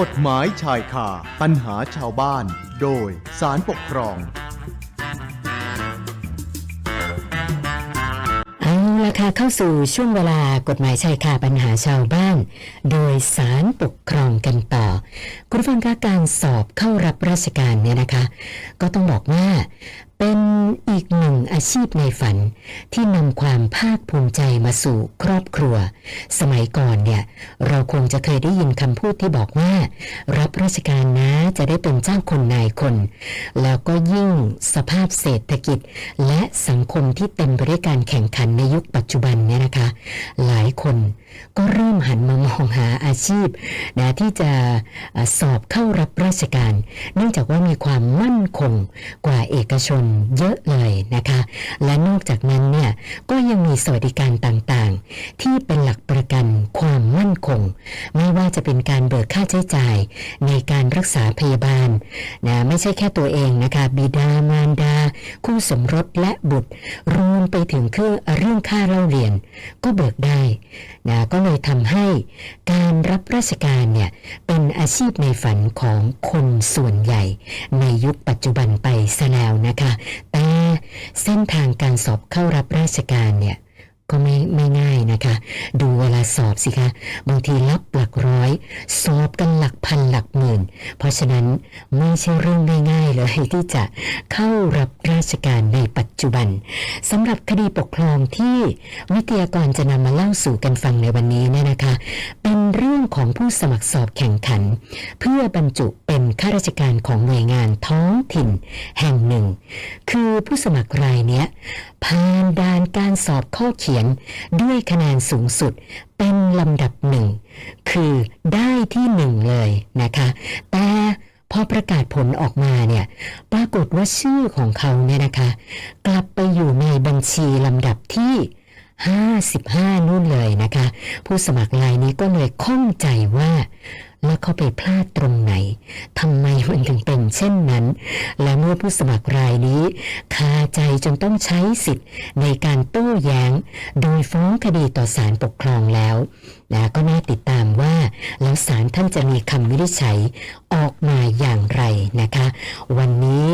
กฎหมายชายคาปัญหาชาวบ้าน โดยสารปกครอง เอาละค่ะเข้าสู่ช่วงเวลากฎหมายชายคาปัญหาชาวบ้าน โดยสารปกครองกันต่อ คุณผู้ฟังคะการสอบเข้ารับราชการเนี่ยนะคะ ก็ต้องบอกว่าเป็นอีกหนึ่งอาชีพในฝันที่นำความภาคภูมิใจมาสู่ครอบครัว สมัยก่อนเนี่ย เราคงจะเคยได้ยินคำพูดที่บอกว่า รับราชการนะจะได้เป็นเจ้าคนนายคน แล้วก็ยิ่งสภาพเศรษฐกิจ และสังคมที่เต็มไปด้วยการแข่งขันในยุคปัจจุบันเนี่ยนะคะ หลายคนก็เริ่มหันมามองหาอาชีพนะที่จะสอบเข้ารับราชการ เนื่องจากว่ามีความมั่นคงกว่าเอกชนเยอะเลยนะคะ และนอกจากนั้นเนี่ยก็ยังมีสวัสดิการต่างๆ ที่เป็นหลักประกันความมั่นคง ไม่ว่าจะเป็นการเบิกค่าใช้จ่าย ในการรักษาพยาบาลนะไม่ใช่แค่ตัวเองนะคะ บิดามารดา คู่สมรสและบุตร รวมไปถึงคือเรื่องค่าเล่าเรียน ก็เบิกได้ นะก็เลยทำให้การรับราชการเนี่ยเป็นอาชีพในฝันของคนส่วนใหญ่ ในยุคปัจจุบันไปซะแล้วนะคะ แต่เส้นทางการสอบเข้ารับราชการเนี่ย ก็ไม่ไม่ง่ายนะคะ ดูเวลาสอบสิคะ บางทีรับหลักร้อย สอบกันหลักพันหลักหมื่น เพราะฉะนั้นไม่ใช่เรื่องง่ายๆเลยที่จะเข้ารับราชการในปัจจุบันสำหรับคดีปกครองที่วิทยากรจะนำมาเล่าสู่กันฟังในวันนี้เนี่ยนะคะ เป็นเรื่องของผู้สมัครสอบแข่งขัน เพื่อบรรจุเป็นข้าราชการของหน่วยงานท้องถิ่นแห่งหนึ่ง คือผู้สมัครรายเนี้ย ผ่านด่านการสอบข้อเขียนด้วยคะแนนสูงสุดเป็นลำดับหนึ่ง คือได้ที่หนึ่งเลยนะคะ แต่พอประกาศผลออกมาเนี่ย ปรากฏว่าชื่อของเขาเนี่ยนะคะ กลับไปอยู่ในบัญชีลำดับที่55นู่นเลยนะคะ ผู้สมัครรายนี้ก็เลยข้องใจว่า แล้วเขาไปพลาดตรงไหนทำไมมันถึงเป็นเช่นนั้น และเมื่อผู้สมัครรายนี้คาใจจนต้องใช้สิทธิ์ในการโต้แย้ง โดยฟ้องคดีต่อศาลปกครองแล้วนะก็น่าติดตามว่าแล้วศาลท่านจะมีคำวินิจฉัยออกมาอย่างไรนะคะ วันนี้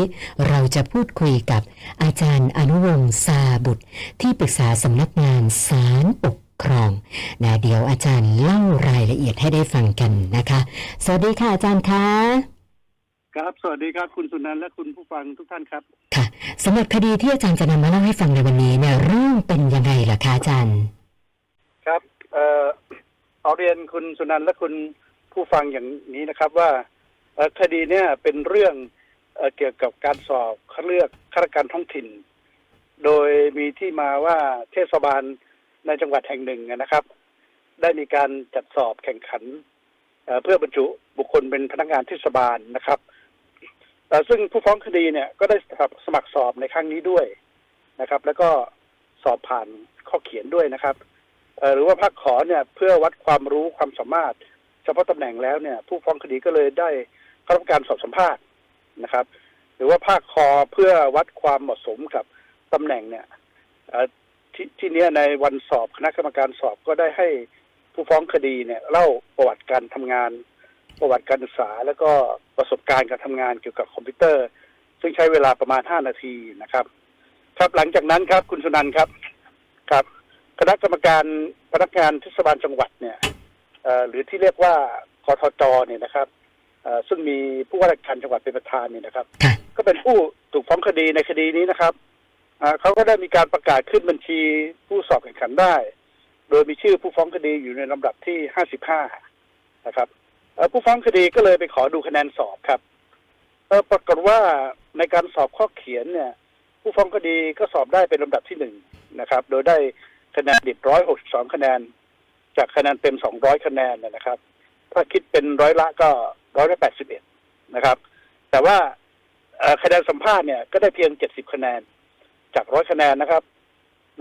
เราจะพูดคุยกับอาจารย์อนุวงศ์ซาบุตร ที่ปรึกษาสำนักงานศาลปก ครองนะเดี๋ยวอาจารย์เล่ารายละเอียดให้ได้ฟังกันนะคะ สวัสดีค่ะอาจารย์คะครับ สวัสดีครับคุณสุนันท์และคุณผู้ฟังทุกท่านครับ ค่ะสำหรับคดีที่อาจารย์จะนำมาเล่าให้ฟังในวันนี้เนี่ยเรื่องเป็นยังไงล่ะคะอาจารย์ ครับเอ่อเอาเรียนคุณสุนันท์และคุณผู้ฟังอย่างนี้นะครับว่าเอ่อคดีเนี่ยเป็นเรื่องเอ่อเกี่ยวกับการสอบคัดเลือกข้าราชการท้องถิ่น โดยมีที่มาว่าเทศบาล ในจังหวัดแห่งหนึ่งนะครับ ได้มีการจัดสอบแข่งขันเพื่อบรรจุบุคคลเป็นพนักงานเทศบาลนะครับเอ่ซึ่งผู้ฟ้องคดีเนี่ยก็ได้สมัครสอบในครั้งนี้ด้วยนะครับ แล้วก็สอบผ่านข้อเขียนด้วยนะครับหรือว่าภาคขอเนี่ยเพื่อวัดความรู้ความสามารถ เฉพาะตำแหน่งแล้วเนี่ย ผู้ฟ้องคดีก็เลยได้เข้ารับการสอบสัมภาษณ์นะครับ หรือว่าภาคคอเพื่อวัดความเหมาะสมกับตำแหน่งเนี่ย ที่ที่เนี้ยในวันสอบคณะกรรมการสอบก็ได้ให้ผู้ฟ้องคดีเนี่ยเล่าประวัติการทำงาน ประวัติการศึกษา แล้วก็ประสบการณ์การทำงานเกี่ยวกับคอมพิวเตอร์ ซึ่งใช้เวลาประมาณห้านาทีนะครับ ครับหลังจากนั้นครับคุณสุนันท์ครับครับ คณะกรรมการพนักงานเทศบาลจังหวัดเนี่ยเอ่อหรือที่เรียกว่ากทจเนี่ยนะครับเอ่อซึ่งมีผู้ว่าราชการจังหวัดเป็นประธานเนี่ยนะครับค่ะก็เป็นผู้ถูกฟ้องคดีในคดีนี้นะครับอ่า เขาก็ได้มีการประกาศขึ้นบัญชีผู้สอบแข่งขันได้ โดยมีชื่อผู้ฟ้องคดีอยู่ในลำดับที่ห้าสิบห้านะครับผู้ฟ้องคดีก็เลยไปขอดูคะแนนสอบครับปรากฏว่าในการสอบข้อเขียนเนี่ย ผู้ฟ้องคดีก็สอบได้เป็นลำดับที่หนึ่งนะครับ โดยได้คะแนนดิบร้อยหกสองคะแนน จากคะแนนเต็มสองร้อยคะแนนนะครับ ถ้าคิดเป็นร้อยละก็ร้อยละแปดสิบเอ็ดนะครับ แต่ว่าคะแนนสัมภาษณ์เนี่ยก็ได้เพียงเจ็ดสิบคะแนน จากร้อยคะแนนนะครับ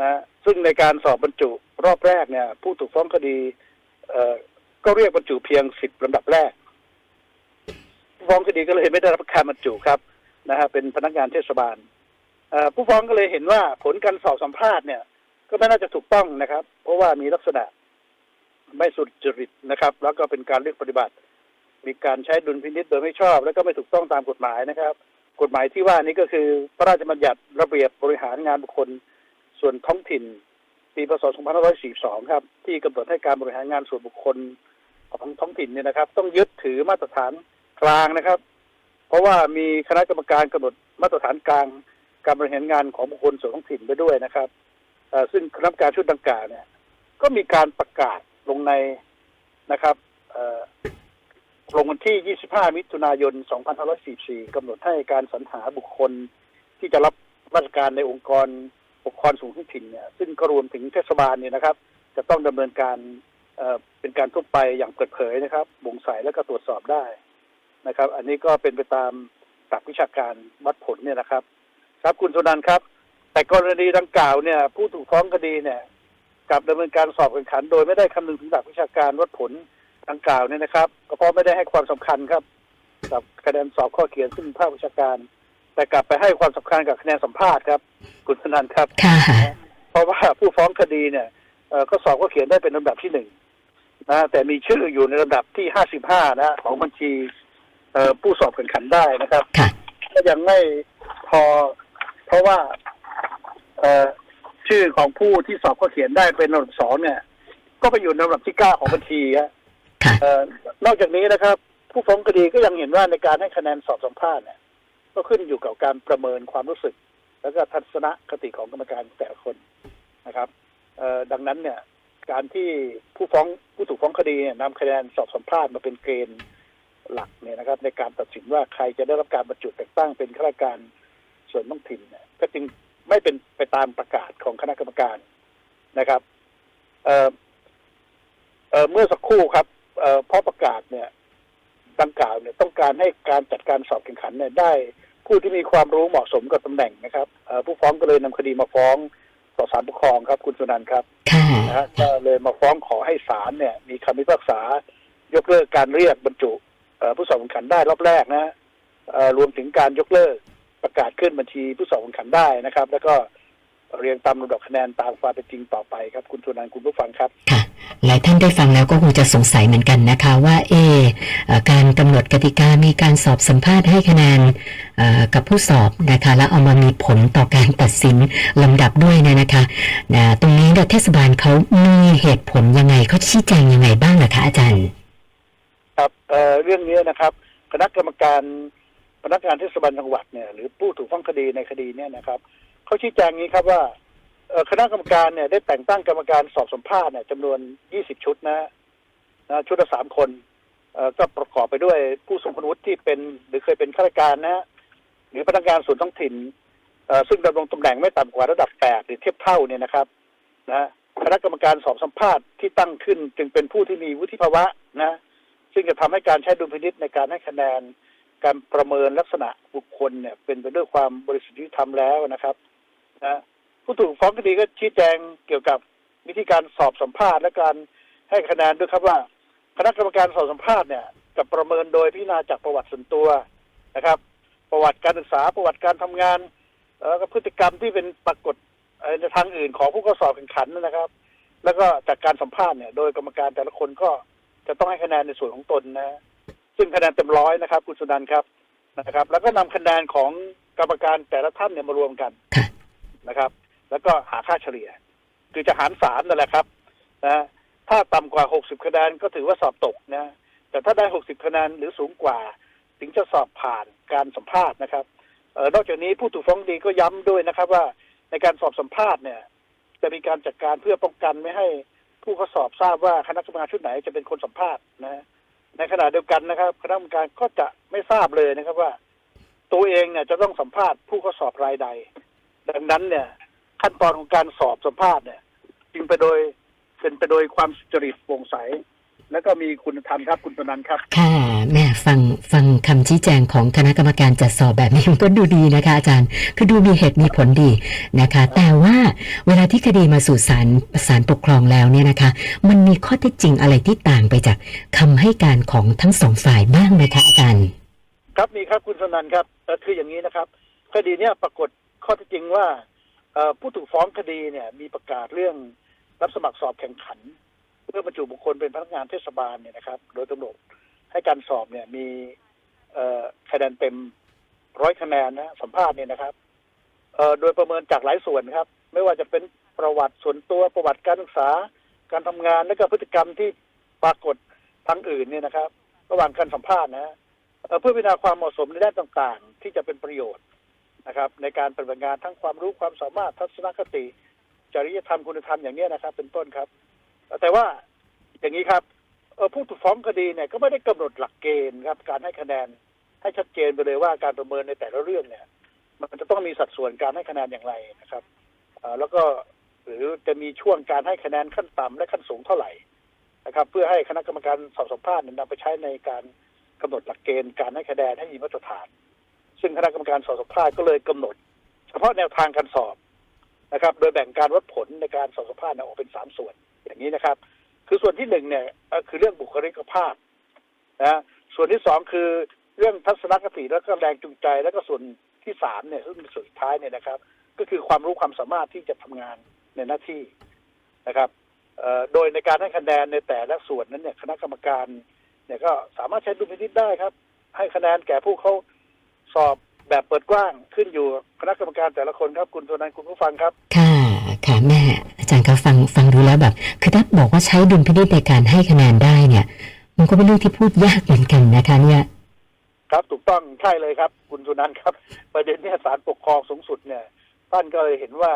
นะซึ่งในการสอบบรรจุรอบแรกเนี่ย ผู้ถูกฟ้องคดี เอ่อก็เรียกบรรจุเพียงสิบลำดับแรกผู้ฟ้องคดีก็เลยไม่ได้รับการบรรจุครับนะฮะเป็นพนักงานเทศบาลเอ่อผู้ฟ้องก็เลยเห็นว่าผลการสอบสัมภาษณ์เนี่ย ก็ไม่น่าจะถูกต้องนะครับ เพราะว่ามีลักษณะไม่สุจริตนะครับ แล้วก็เป็นการเลือกปฏิบัติ มีการใช้ดุลพินิษโดยไม่ชอบ และก็ไม่ถูกต้องตามกฎหมายนะครับ กฎหมายที่ว่านี้ก็คือ พระราชบัญญัติระเบียบบริหารงานบุคคลส่วนท้องถิ่น ปีพศ 2542 ครับ ที่กำหนดให้การบริหารงานส่วนบุคคลของท้องถิ่นเนี่ยนะครับ ต้องยึดถือมาตรฐานกลางนะครับ เพราะว่ามีคณะกรรมการกำหนดมาตรฐานกลางการบริหารงานของบุคคลส่วนท้องถิ่นไปด้วยนะครับซึ่งคณะกรรมการชุดดังกล่าวเนี่ย ก็มีการประกาศลงในนะครับ ลงวันที่ 25 มิถุนายน 2544 กำหนดให้การสรรหาบุคคลที่จะรับราชการในองค์กรปกครองส่วนท้องถิ่นเนี่ย ซึ่งก็รวมถึงเทศบาลเนี่ยนะครับ จะต้องดำเนินการเอ่อเป็นการทั่วไปอย่างเปิดเผยนะครับบ่งใสและก็ตรวจสอบได้นะครับ อันนี้ก็เป็นไปตามหลักวิชาการวัดผลเนี่ยนะครับ ครับคุณสุนันครับ แต่กรณีดังกล่าวเนี่ย ผู้ถูกฟ้องคดีเนี่ยกับดำเนินการสอบแข่งขัน โดยไม่ได้คำนึงถึงหลักวิชาการวัดผล ดังกล่าวเนี่ยนะครับ ก็เพราะไม่ได้ให้ความสำคัญครับ กับคะแนนสอบข้อเขียนซึ่งภาควิชาการ แต่กลับไปให้ความสำคัญกับคะแนนสัมภาษณ์ครับคุณสุนันท์ครับค่ะเพราะว่าผู้ฟ้องคดีเนี่ยเอ่อก็สอบก็เขียนได้เป็นลำดับที่หนึ่งนะแต่มีชื่ออยู่ในลำดับที่ห้าสิบห้านะของบัญชีเอ่อผู้สอบแข่งขันได้นะครับค่ะก็ยังไม่พอ เพราะว่าเอ่อชื่อของผู้ที่สอบก็เขียนได้เป็นลำดับสองเนี่ย ก็ไปอยู่ในลำดับที่เก้าของบัญชีฮะ ค่ะนอกจากนี้นะครับ ผู้ฟ้องคดีก็ยังเห็นว่าในการให้คะแนนสอบสัมภาษณ์เนี่ยก็ขึ้นอยู่กับการประเมินความรู้สึก แล้วก็ทัศนคติของกรรมการแต่ละคนนะครับดังนั้นเนี่ยการที่ผู้ฟ้องผู้ถูกฟ้องคดีเนี่ยนำคะแนนสอบสัมภาษณ์มาเป็นเกณฑ์หลักเนี่ยนะครับ ในการตัดสินว่าใครจะได้รับการบรรจุแต่งตั้งเป็นข้าราชการส่วนท้องถิ่นเนี่ยก็จึงไม่เป็นไปตามประกาศของคณะกรรมการนะครับเเเมื่อสักครู่ครับ เอ่อเพราะประกาศเนี่ยดังกล่าวเนี่ยต้องการให้การจัดการสอบแข่งขันเนี่ยได้ผู้ที่มีความรู้เหมาะสมกับตำแหน่งนะครับเอ่อผู้ฟ้องก็เลยนำคดีมาฟ้องต่อศาลปกครองครับ คุณสุนันท์ครับค่ะนะฮะก็เลยมาฟ้องขอให้ศาลเนี่ย มีคำพิพากษายกเลิกการเรียกบรรจุเอ่อผู้สอบแข่งขันได้รอบแรกนะฮะเอ่อรวมถึงการยกเลิกประกาศขึ้นบัญชีผู้สอบแข่งขันได้นะครับ แล้วก็ เรียงตามลำดับคะแนนตามความเป็นจริงต่อไปครับ คุณสุนันท์คุณผู้ฟังครับค่ะหลายท่านได้ฟังแล้วก็คงจะสงสัยเหมือนกันนะคะว่าเอะเอ่อการกำหนดกติกามีการสอบสัมภาษณ์ให้คะแนนเอ่อกับผู้สอบนะคะแล้วเอามามีผลต่อการตัดสินลำดับด้วยเนี่ยนะคะนะตรงนี้เนี่ยเทศบาลเขามีเหตุผลยังไงเขาชี้แจงยังไงบ้างนะคะอาจารย์ ครับเอ่อเรื่องนี้นะครับคณะกรรมการพนักงานเทศบาลจังหวัดเนี่ยหรือผู้ถูกฟ้องคดีในคดีเนี่ยนะครับ เขาชี้แจงงี้ครับว่าคณะกรรมการเนี่ยได้แต่งตั้งกรรมการสอบสัมภาษณ์เนี่ยจำนวน 20 ชุดนะนะชุดละสามคนก็ประกอบไปด้วยผู้ทรงคุณวุฒิที่เป็น หรือเคยเป็นข้าราชการนะหรือพนักงานส่วนท้องถิ่นซึ่งดำรงตำแหน่งไม่ต่ำกว่าระดับแปดหรือเทียบเท่าเนี่ยนะครับนะคณะกรรมการสอบสัมภาษณ์ที่ตั้งขึ้น จึงเป็นผู้ที่มีวุฒิภาวะนะ ซึ่งจะทำให้การใช้ดุลพินิษในการให้คะแนน การประเมินลักษณะบุคคลเนี่ยเป็นไปด้วยความบริสุทธิ์ธรรมแล้วนะครับ นะผู้ถูกฟ้องคดีก็ชี้แจงเกี่ยวกับวิธีการสอบสัมภาษณ์และการให้คะแนนด้วยครับว่า คณะกรรมการสอบสัมภาษณ์เนี่ยจะประเมินโดยพิจารณาจากประวัติส่วนตัวนะครับ ประวัติการศึกษาประวัติการทำงานแล้วก็พฤติกรรมที่เป็นปรากฏในทางอื่นของผู้เข้าสอบแข่งขันนะครับ แล้วก็จากการสัมภาษณ์เนี่ย โดยกรรมการแต่ละคนก็จะต้องให้คะแนนในส่วนของตนนะ ซึ่งคะแนนเต็มร้อยนะครับ คุณสุนันครับนะครับ แล้วก็นำคะแนนของกรรมการแต่ละท่านเนี่ยมารวมกัน นะครับ แล้วก็หาค่าเฉลี่ย คือจะหารสามนั่นแหละครับนะถ้าต่ำกว่าหกสิบคะแนนก็ถือว่าสอบตกนะแต่ถ้าได้หกสิบคะแนนหรือสูงกว่า ถึงจะสอบผ่านการสัมภาษณ์นะครับเออนอกจากนี้ผู้ถูกฟ้องดีก็ย้ำด้วยนะครับ ว่าในการสอบสัมภาษณ์เนี่ย จะมีการจัดการเพื่อป้องกันไม่ให้ผู้เข้าสอบทราบว่าคณะกรรมการชุดไหนจะเป็นคนสัมภาษณ์นะในขณะเดียวกันนะครับ คณะกรรมการก็จะไม่ทราบเลยนะครับว่า ตัวเองเนี่ยจะต้องสัมภาษณ์ผู้เข้าสอบรายใด ดังนั้นเนี่ย ขั้นตอนของการสอบสัมภาษณ์เนี่ยจึงไปโดยเป็นไปโดยความสุจริตโปร่งใส และก็มีคุณธรรมครับคุณปนันท์ครับ ค่ะแม่ฟังฟังคำชี้แจงของคณะกรรมการจัดสอบแบบนี้มันก็ดูดีนะคะ อาจารย์ คือดูมีเหตุมีผลดีนะคะ แต่ว่าเวลาที่คดีมาสู่ศาลศาลปกครองแล้วเนี่ยนะคะ มันมีข้อเท็จจริงอะไรที่ต่างไปจากคำให้การของทั้งสองฝ่ายบ้างไหมคะอาจารย์ ครับมีครับคุณสนันท์ครับเอ่อคืออย่างนี้นะครับ คดีเนี้ยปรากฏ ข้อท็จจริงว่าผู้ถูกฟ้องคดีเนี่ย มีประกาศเรื่องรับสมัครสอบแข่งขัน เพื่อบรรจุบุคคลเป็นพนักงานเทศบาลเนี่ยนะครับ โดยกำหนดให้การสอบเนี่ยมีคะแนนเต็มร้อยคะแนนนะสัมภาษณ์เนี่ยนะครับโดยประเมินจากหลายส่วนครับ ไม่ว่าจะเป็นประวัติส่วนตัวประวัติการศึกษา การทำงานและก็พฤติกรรมที่ปรากฏทางอื่นเนี่ยนะครับ ระหว่างการสัมภาษณ์นะเพื่อพิจารณาความเหมาะสมในด้านต่างๆ ที่จะเป็นประโยชน์ นะครับ ในการปฏิบัติงานทั้งความรู้ความสามารถทัศนคติ จริยธรรมคุณธรรมอย่างนี้นะครับ เป็นต้นครับ แต่ว่าอย่างนี้ครับเผู้ถูกฟ้องคดีเนี่ยก็ไม่ได้กำหนดหลักเกณฑ์ครับ การให้คะแนนให้ชัดเจนไปเลยว่าการประเมินในแต่ละเรื่องเนี่ย มันจะต้องมีสัดส่วนการให้คะแนนอย่างไรนะครับแล้วก็หรือจะมีช่วงการให้คะแนนขั้นต่ำและขั้นสูงเท่าไหร่นะครับ เพื่อให้คณะกรรมการสอบสัมภาษณ์เนี่ยนำไปใช้ในการกำหนดหลักเกณฑ์การให้คะแนนให้มีมาตรฐาน ซึ่งคณะกรรมการสอบสัมภาษณ์ก็เลยกำหนด เฉพาะแนวทางการสอบนะครับ โดยแบ่งการวัดผลในการสอบสัมภาษณ์ออกเป็นสามส่วนอย่างนี้นะครับ คือส่วนที่หนึ่งเนี่ยคือเรื่องบุคลิกภาพนะส่วนที่สองคือเรื่องทัศนคติแล้วก็แรงจูงใจ แล้วก็ส่วนที่สามเนี่ยซึ่งเป็นส่วนสุดท้ายเนี่ยนะครับ ก็คือความรู้ความสามารถที่จะทำงานในหน้าที่นะครับโดยในการให้คะแนนในแต่ละส่วนนั้นเนี่ยคณะกรรมการเนี่ยก็สามารถใช้ดุลพินิจได้ครับ ให้คะแนนแก่ผู้เขา สอบแบบเปิดกว้างขึ้นอยู่คณะกรรมการแต่ละคนครับคุณตัวนั้นคุณผู้ฟังครับ ค่ะค่ะแม่อาจารย์ก็ฟังฟังดูแล้วแบบ คือถ้าบอกว่าใช้ดุลพินิจในการให้คะแนนได้เนี่ย มันก็เป็นเรื่องที่พูดยากเหมือนกันนะคะ เนี่ยครับถูกต้องใช่เลยครับ คุณสุนันท์ครับ ประเด็นเนี้ศาลปกครองสูงสุดเนี่ยท่านก็เลยเห็นว่า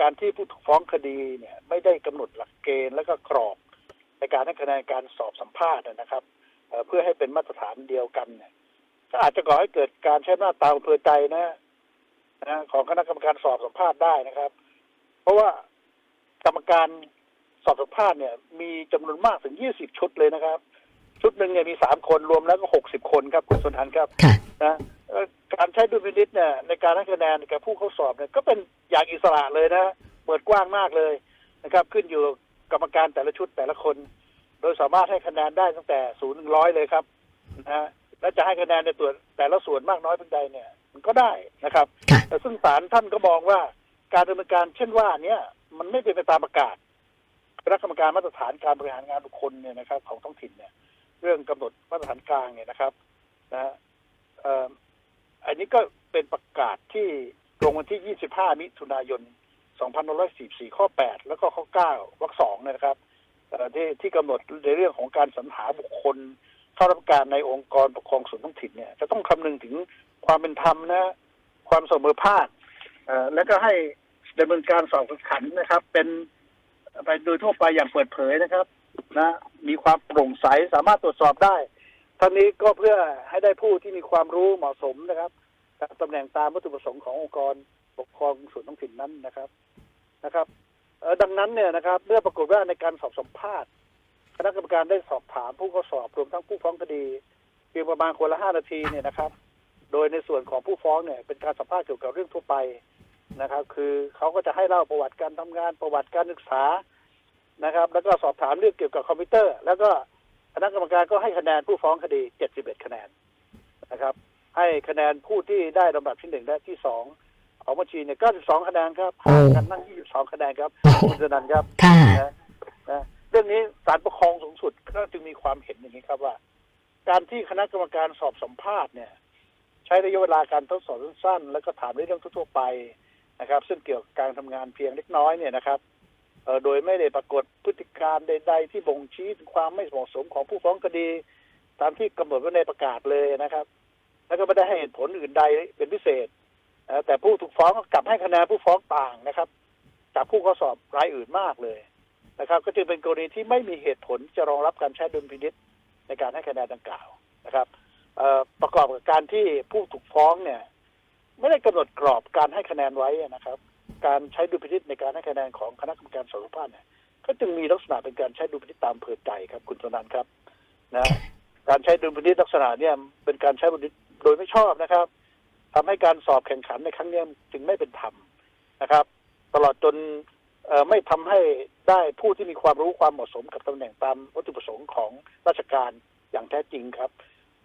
การที่ผู้ถูกฟ้องคดีเนี่ย ไม่ได้กำหนดหลักเกณฑ์และก็กรอบ ในการให้คะแนนการสอบสัมภาษณ์นะครับเอ่อเพื่อให้เป็นมาตรฐานเดียวกันเนี่ย ก็อาจจะก่อให้เกิดการใช้หน้าจตาอำเภอใจนะนะของคณะกรรมการสอบสัมภาษณ์ได้นะครับ เพราะว่ากรรมการสอบสัมภาษณ์เนี่ย มีจำนวนมากถึงยี่สิบชุดเลยนะครับ ชุดหนึ่งเนี่ยมีสามคนรวมแล้วก็หกสิบคนครับคุณสุนันท์ครับค่ะนะเอ่อการใช้ดุลพินิจเนี่ยในการให้คะแนนแก่ผู้เข้าสอบเนี่ยก็เป็นอย่างอิสระเลยนะเปิดกว้างมากเลยนะครับ ขึ้นอยู่กับกรรมการแต่ละชุดแต่ละคน โดยสามารถให้คะแนนได้ตั้งแต่ศูนย์ถึงร้อยเลยครับนะฮะ และจะให้คะแนนในตัวแต่ละส่วนมากน้อยเพียงใดเนี่ยมันก็ได้นะครับค่ะแต่ซึ่งศาลท่านก็มองว่าการดำเนินการเช่นว่าเนี้มันไม่เป็นไปตามประกาศคณะกรรมการมาตรฐานการบริหารงานบุคคลเนี่ยนะครับ ของท้องถิ่นเนี่ย เรื่องกำหนดมาตรฐานกลางเนี่ยนะครับนะฮะเอ่ออันนี้ก็เป็นประกาศที่ลงวันที่ 25 มิถุนายน 2544 ข้อ 8 แล้วก็ข้อ 9 วรรคสองเนยนะครับเอ่อที่ที่กำหนดในเรื่องของการสรรหาบุคคลเข้ารับการในองค์กรปกครองส่วนท้องถิ่นเนี่ยจะต้องคำนึงถึงความเป็นธรรมนะ ความเสมอภาคแล้วก็ให้ดำเนินการสอบขันนะครับ เป็นไปโดยทั่วไปอย่างเปิดเผยนะครับ นะ มีความโปร่งใสสามารถตรวจสอบได้ทั้งนี้ก็เพื่อให้ได้ผู้ที่มีความรู้เหมาะสมนะครับตำแหน่งตามวัตถุประสงค์ขององค์กรปกครองส่วนท้องถิ่นนั้นนะครับนะครับดังนั้นเนี่ยนะครับ เมื่อปรากฏว่าในการสอบสัมภาษณ์ คณะกรรมการได้สอบถามผู้เข้าสอบรวมทั้งผู้ฟ้องคดีเพียงประมาณคนละห้านาทีเนี่ยนะครับ โดยในส่วนของผู้ฟ้องเนี่ยเป็นการสัมภาษณ์เกี่ยวกับเรื่องทั่วไปนะครับ คือเขาก็จะให้เล่าประวัติการทำงานประวัติการศึกษานะครับ แล้วก็สอบถามเรื่องเกี่ยวกับคอมพิวเตอร์ แล้วก็คณะกรรมการก็ให้คะแนนผู้ฟ้องคดี71คะแนนนะครับ ให้คะแนนผู้ที่ได้ลำดับที่หนึ่งและที่สองของบัญชีเนี่ย92คะแนนครับห่างกันนั่ง22คะแนนครับโอ้โหคุณสนันท์ครับค่ะนะนะ เรื่องนี้ศาลปกครองสูงสุดก็จึงมีความเห็นอย่างนี้ครับว่า การที่คณะกรรมการสอบสัมภาษณ์เนี่ย ใช้ระยะเวลาการทดสอบสั้นๆ แล้วก็ถามในเรื่องทั่วๆไปนะครับ ซึ่งเกี่ยวกับการทำงานเพียงเล็กน้อยเนี่ยนะครับโดยไม่ได้ปรากฏพฤติการใด ๆ ที่บ่งชี้ถึงความไม่เหมาะสมของผู้ฟ้องคดี ตามที่กำหนดไว้ในประกาศเลยนะครับ แล้วก็ไม่ได้ให้เหตุผลอื่นใดเป็นพิเศษแต่ผู้ถูกฟ้องก็กลับให้คะแนนผู้ฟ้องต่างนะครับ จากผู้ข้อสอบรายอื่นมากเลย นะครับก็จึงเป็นกรณีที่ไม่มีเหตุผลจะรองรับการใช้ดุลพินิษในการให้คะแนนดังกล่าวนะครับประกอบกับการที่ผู้ถูกฟ้องเนี่ย ไม่ได้กำหนดกรอบการให้คะแนนไว้นะครับ การใช้ดุลพินิษในการให้คะแนนของคณะกรรมการสอบสัมภาษณ์เนี่ยก็จึงมีลักษณะเป็นการใช้ดุลพินิษตามอำเพอใจครับ คุณสนันครับนะการใช้ดุลพินิษลักษณะเนี่ยเป็นการใช้ดุลพินิษโดยไม่ชอบนะครับทำให้การสอบแข่งขันในครั้งนี้จึงไม่เป็นธรรมนะครับ ตลอดจน ไม่ทำให้ได้ผู้ที่มีความรู้ความเหมาะสมกับตำแหน่งตามวัตถุประสงค์ของราชการอย่างแท้จริงครับ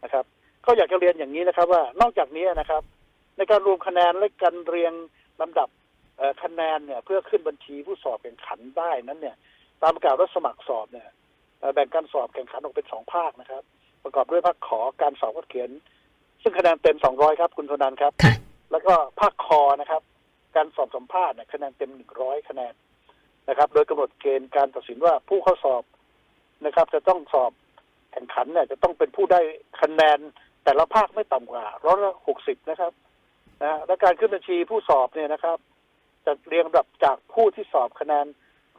นะครับ ก็อยากจะเรียนอย่างนี้นะครับ ว่านอกจากนี้นะครับ ในการรวมคะแนนและการเรียงลำดับเอ่อคะแนนเนี่ย เพื่อขึ้นบัญชีผู้สอบแข่งขันได้นั้นเนี่ย ตามประกาศรับสมัครสอบเนี่ยเอ่อแบ่งการสอบแข่งขันออกเป็นสองภาคนะครับ ประกอบด้วยภาคขอการสอบข้อเขียน ซึ่งคะแนนเต็ม200ครับ คุณธนันครับค่ะแล้วก็ภาคคอนะครับ การสอบสัมภาษณ์เนี่ยคะแนนเต็ม100คะแนน นะครับ โดยกำหนดเกณฑ์การตัดสินว่าผู้เข้าสอบนะครับ จะต้องสอบแข่งขันเนี่ยจะต้องเป็นผู้ได้คะแนนแต่ละภาคไม่ต่ำกว่าร้อยละหกสิบนะครับนะและการขึ้นบัญชีผู้สอบเนี่ยนะครับจะเรียงลำดับจากผู้ที่สอบคะแนน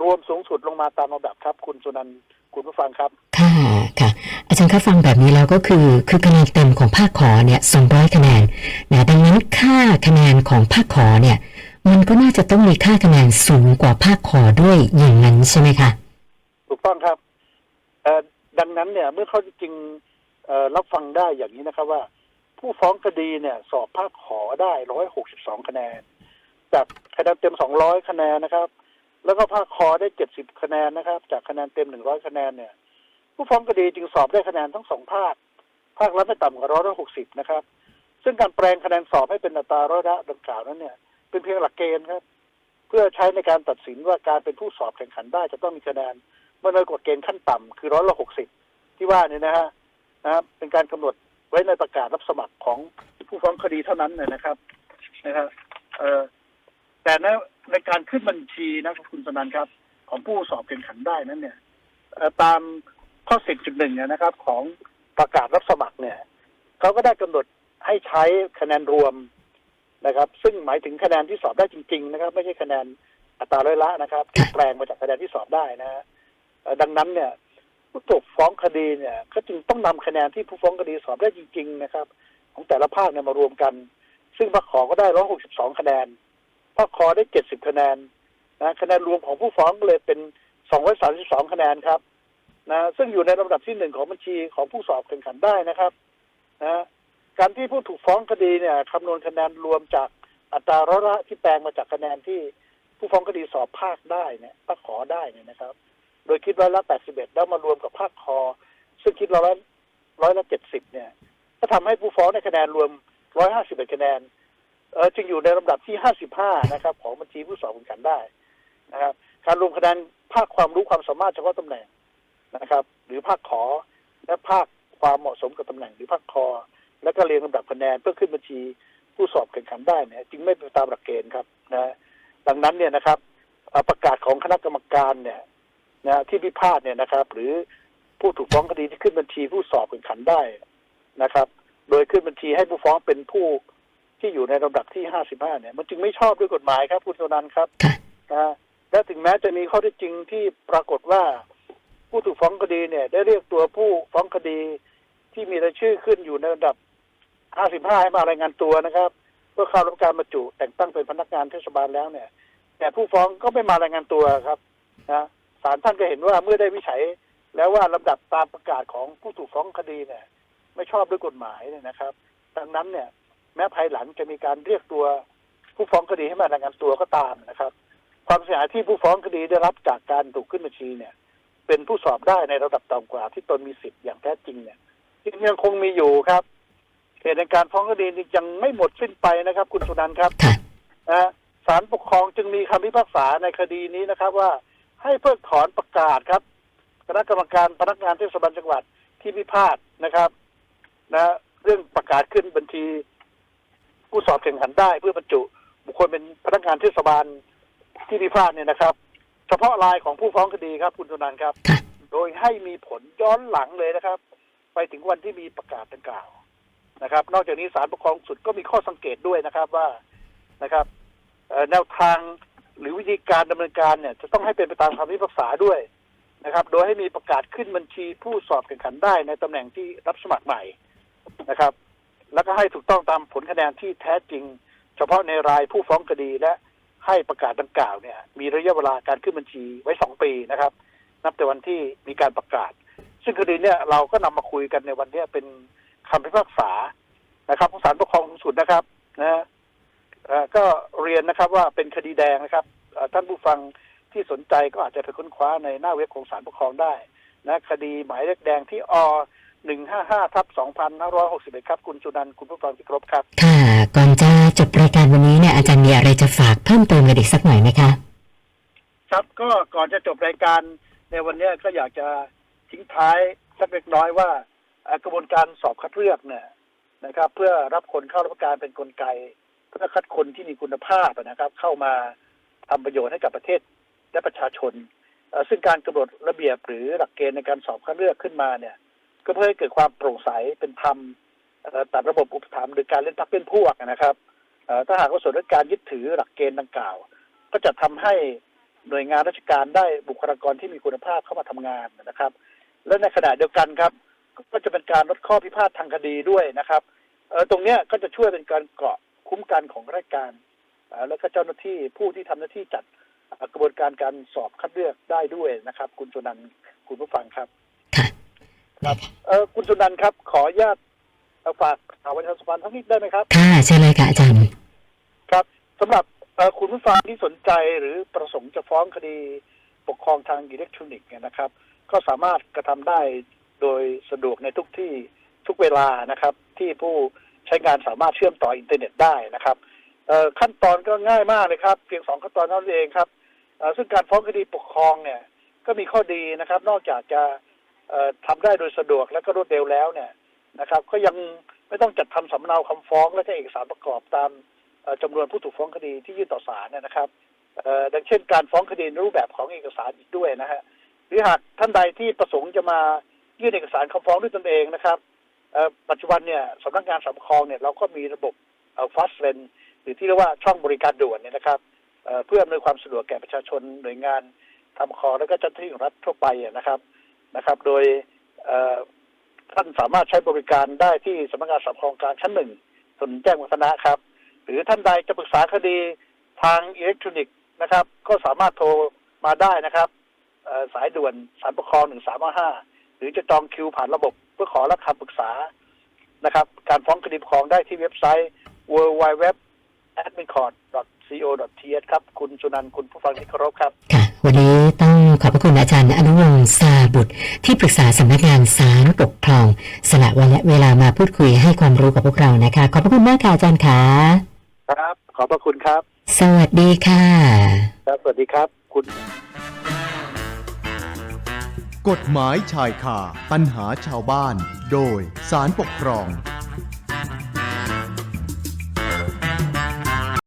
รวมสูงสุดลงมาตามลำดับครับ คุณสุนันท์คุณผู้ฟังครับ ค่ะค่ะ อาจารย์คะฟังแบบนี้แล้วก็คือ คือคะแนนเต็มของภาคขอเนี่ย200คะแนนนะดังนั้นค่าคะแนนของภาคขอเนี่ย มันก็น่าจะต้องมีค่าคะแนนสูงกว่าภาคขอด้วยอย่างนั้นใช่ไหมคะถูกต้องครับดังนั้นเนี่ย เมื่อเขาจริงรับฟังได้อย่างนี้นะครับว่า ผู้ฟ้องคดีเนี่ย สอบภาคขอได้ร้อยหกสิบสองคะแนน จากคะแนนเต็มสองร้อยคะแนนนะครับ แล้วก็ภาคคอได้เจ็ดสิบคะแนนนะครับ จากคะแนนเต็มหนึ่งร้อยคะแนนเนี่ย ผู้ฟ้องคดีจึงสอบได้คะแนนทั้งสองภาค ภาคละไม่ต่ำกว่าร้อยละหกสิบนะครับ ซึ่งการแปลงคะแนนสอบให้เป็นอัตราร้อยละดังกล่าวนั้นเนี่ย เป็นเพียงหลักเกณฑ์ครับ เพื่อใช้ในการตัดสินว่าการเป็นผู้สอบแข่งขันได้จะต้องมีคะแนนเมื่อโดยกฎเกณฑ์ขั้นต่ำคือร้อยละหกสิบที่ว่าเนี่ยนะฮะนะครับเป็นการกำหนดไว้ในประกาศรับสมัครของผู้ฟ้องคดีเท่านั้นเลยนะครับนะครับเออแต่ในในการขึ้นบัญชีนะครับคุณสนันครับ ของผู้สอบแข่งขันได้นั้นเนี่ยตามข้อสิบจุดหนึ่งนะครับ ของประกาศรับสมัครเนี่ยเขาก็ได้กำหนดให้ใช้คะแนนรวม นะครับ ซึ่งหมายถึงคะแนนที่สอบได้จริง ๆ นะครับ ไม่ใช่คะแนนอัตราร้อยละนะครับที่แปลงมาจากคะแนนที่สอบได้นะฮะเอ่อดังนั้นเนี่ยผู้ถูกฟ้องคดีเนี่ยก็จึงต้องนำคะแนนที่ผู้ฟ้องคดีสอบได้จริง ๆ นะครับ ของแต่ละภาคเนี่ยมารวมกัน ซึ่งภาคขอก็ได้162คะแนนภาคคอได้70คะแนนนะคะแนนรวมของผู้ฟ้องก็เลยเป็น232คะแนนครับนะซึ่งอยู่ในลำดับที่หนึ่งของบัญชีของผู้สอบแข่งขันได้นะครับนะ การที่ผู้ถูกฟ้องคดีเนี่ยคำนวณคะแนนรวมจากอัตราร้อยละที่แปลงมาจากคะแนนที่ผู้ฟ้องคดีสอบภาคได้เนี่ยภาคขอได้เนี่ยนะครับ โดยคิดร้อยละ81แล้วมารวมกับภาคคอ ซึ่งคิดร้อยละร้อยละ70เนี่ย ก็ทำให้ผู้ฟ้องในคะแนนรวม151คะแนนเออจึงอยู่ในลำดับที่55นะครับ ของบัญชีผู้สอบแข่งขันได้นะครับ การรวมคะแนนภาคความรู้ความสามารถเฉพาะตำแหน่งนะครับ หรือภาคขอและภาคความเหมาะสมกับตำแหน่งหรือภาคคอ แล้วก็เรียงลำดับคะแนนเพื่อขึ้นบัญชีผู้สอบแข่งขันได้เนี่ยจึงไม่เป็นตามหลักเกณฑ์ครับนะดังนั้นเนี่ยนะครับเอ่อประกาศของคณะกรรมการเนี่ยนะที่พิพาทเนี่ยนะครับ หรือผู้ถูกฟ้องคดีที่ขึ้นบัญชีผู้สอบแข่งขันได้นะครับ โดยขึ้นบัญชีให้ผู้ฟ้องเป็นผู้ที่อยู่ในลำดับที่ห้าสิบห้าเนี่ย มันจึงไม่ชอบด้วยกฎหมายครับคุณโซนันท์ครับค่ะนะฮะและถึงแม้จะมีข้อเที่จริงที่ปรากฏว่า ผู้ถูกฟ้องคดีเนี่ย ได้เรียกตัวผู้ฟ้องคดีที่มีรายชื่อขึ้นอยู่ในลำดับ ห้าสิบห้าให้มารายงานตัวนะครับ เพื่อเข้ารับการบรรจุแต่งตั้งเป็นพนักงานเทศบาลแล้วเนี่ย แต่ผู้ฟ้องก็ไม่มารายงานตัวครับนะศาลท่านก็เห็นว่าเมื่อได้วิจัยแล้วว่าลำดับตามประกาศของผู้ถูกฟ้องคดีเนี่ย ไม่ชอบด้วยกฎหมายเนี่ยนะครับ ดังนั้นเนี่ย แม้ภายหลังจะมีการเรียกตัวผู้ฟ้องคดีให้มารายงานตัวก็ตามนะครับ ความเสียหายที่ผู้ฟ้องคดีได้รับจากการถูกขึ้นบัญชีเนี่ย เป็นผู้สอบได้ในระดับต่ำกว่าที่ตนมีสิทธิ์อย่างแท้จริงเนี่ยยังคงมีอยู่ครับ เหตุในการฟ้องคดีนี้ยังไม่หมดสิ้นไปนะครับ คุณสุนันท์ครับค่ะนะฮะศาลปกครองจึงมีคำพิพากษาในคดีนี้นะครับ ว่าให้เพิกถอนประกาศครับ คณะกรรมการพนักงานเทศบาลจังหวัดที่พิพาทนะครับ นะ เรื่องประกาศขึ้นบัญชี ผู้สอบแข่งขันได้เพื่อบรรจุ บุคคลเป็นพนักงานเทศบาลที่พิพาทเนี่ยนะครับ เฉพาะรายของผู้ฟ้องคดีครับ คุณสุนันท์ครับ ค่ะ โดยให้มีผลย้อนหลังเลยนะครับ ไปถึงวันที่มีประกาศดังกล่าว นะครับ นอกจากนี้ศาลปกครองสุดก็มีข้อสังเกตด้วยนะครับว่านะครับแนวทางหรือวิธีการดำเนินการเนี่ย จะต้องให้เป็นไปตามคำพิพากษาด้วยนะครับ โดยให้มีประกาศขึ้นบัญชีผู้สอบแข่งขันได้ในตำแหน่งที่รับสมัครใหม่นะครับ แล้วก็ให้ถูกต้องตามผลคะแนนที่แท้จริง เฉพาะในรายผู้ฟ้องคดีและให้ประกาศดังกล่าวเนี่ย มีระยะเวลาการขึ้นบัญชีไว้สองปีนะครับ นับแต่วันที่มีการประกาศ ซึ่งคดีเนี่ยเราก็นำมาคุยกันในวันนี้เป็น คำพิพากษานะครับของศาลปกครองสูงสุดนะครับนะฮะเอ่อก็เรียนนะครับว่าเป็นคดีแดงนะครับเอ่อท่านผู้ฟังที่สนใจก็อาจจะไปค้นคว้าในหน้าเว็บของศาลปกครองได้นะคดีหมายเลขแดงที่อหนึ่งห้าห้าทับสองพันห้าร้อยหกสิบเอ็ดครับ คุณจุนันท์คุณผู้ฟังที่ครบครับ ค่ะ ก่อนจะจบรายการวันนี้เนี่ยอาจารย์มีอะไรจะฝากเพิ่มเติมกันอีกสักหน่อยไหมคะ ครับก็ก่อนจะจบรายการในวันเนี้ยก็อยากจะทิ้งท้ายสักเล็กน้อยว่าเอ่อ กระบวนการสอบคัดเลือกเนี่ยนะครับ เพื่อรับคนเข้ารับการเป็นกลไก เพื่อคัดคนที่มีคุณภาพนะครับ เข้ามาทำประโยชน์ให้กับประเทศและประชาชน ซึ่งการกำหนดระเบียบหรือหลักเกณฑ์ในการสอบคัดเลือกขึ้นมาเนี่ย ก็เพื่อให้เกิดความโปร่งใสเป็นธรรมตัดระบบอุปถัมภ์หรือการเล่นพักเป็นพวกนะครับถ้าหากว่าส่วนราชการยึดถือหลักเกณฑ์ดังกล่าว ก็จะทำให้หน่วยงานราชการได้บุคลากรที่มีคุณภาพเข้ามาทำงานนะครับ และในขณะเดียวกันครับ ก็จะเป็นการลดข้อพิพาททางคดีด้วยนะครับเออตรงเนี้ยก็จะช่วยเป็นการเกราะคุ้มกันของราชการเอ่อแล้วก็เจ้าหน้าที่ผู้ที่ทำหน้าที่จัดเอ่อกระบวนการการสอบคัดเลือกได้ด้วยนะครับ คุณสุนันท์คุณผู้ฟังครับค่ะครับเออคุณสุนันท์ครับ ขออนุญาตเอ่อฝากข่าวประชาสัมพันธ์ทั้งนิดได้ไหมครับค่ะเชิญเลยค่ะอาจารย์ครับสำหรับเอ่อคุณผู้ฟังที่สนใจหรือประสงค์จะฟ้องคดีปกครองทางอิเล็กทรอนิกส์เนี่ยนะครับ ก็สามารถกระทำได้ โดยสะดวกในทุกที่ทุกเวลานะครับ ที่ผู้ใช้งานสามารถเชื่อมต่ออินเทอร์เน็ตได้นะครับขั้นตอนก็ง่ายมากเลยครับ เพียงสองขั้นตอนเท่านั้นเองครับซึ่งการฟ้องคดีปกครองเนี่ย ก็มีข้อดีนะครับ นอกจากจะเอ่อทำได้โดยสะดวกและก็รวดเร็วแล้วเนี่ยนะครับ ก็ยังไม่ต้องจัดทำสำเนาคำฟ้องและก็เอกสารประกอบตามเอ่อจำนวนผู้ถูกฟ้องคดีที่ยื่นต่อศาลนะครับดังเช่น การฟ้องคดีในรูปแบบของเอกสารอีกด้วยนะฮะหรือหากท่านใดที่ประสงค์จะมา ยื่นเอกสารคำฟ้องด้วยตนเองนะครับปัจจุบันเนี่ยสำนักงานสำคองเนี่ยเราก็มีระบบเอ่อ fast lane หรือที่เรียกว่าช่องบริการด่วนเนี่ยนะครับเพื่ออำนวยความสะดวกแก่ประชาชนหน่วยงานทำคอแล้วก็เจ้าหน้าที่ของรัฐทั่วไปนะครับนะครับ โดยท่านสามารถใช้บริการได้ที่สำนักงานสำคองกางชั้นหนึ่งถนนแจ้งวัฒนะครับ หรือท่านใดจะปรึกษาคดีทางอิเล็กทรอนิกส์นะครับ ก็สามารถโทรมาได้นะครับสายด่วนสารปกครอง1355ห รือจะจองคิวผ่านระบบเพื่อขอรับคำปรึกษานะครับ การฟ้องคดีปกครองได้ที่เว็บไซต์ w w w a d m i n c o r t co th ครับ คุณสุนันท์คุณผู้ฟังที่เคารพครับ ค่ะ วันนี้ต้องขอบพระคุณอาจารย์อนุวงศ์ซาบุตร ที่ปรึกษาสำนักงานศาลปกครอง สละวันและเวลามาพูดคุยให้ความรู้กับพวกเรานะคะ ขอบพระคุณมากค่ะอาจารย์ค่ะครับ ขอบพระคุณครับ สวัสดีค่ะ ครับ สวัสดีครับ คุณ กฎหมายชายคาปัญหาชาวบ้าน โดยสารปกครอง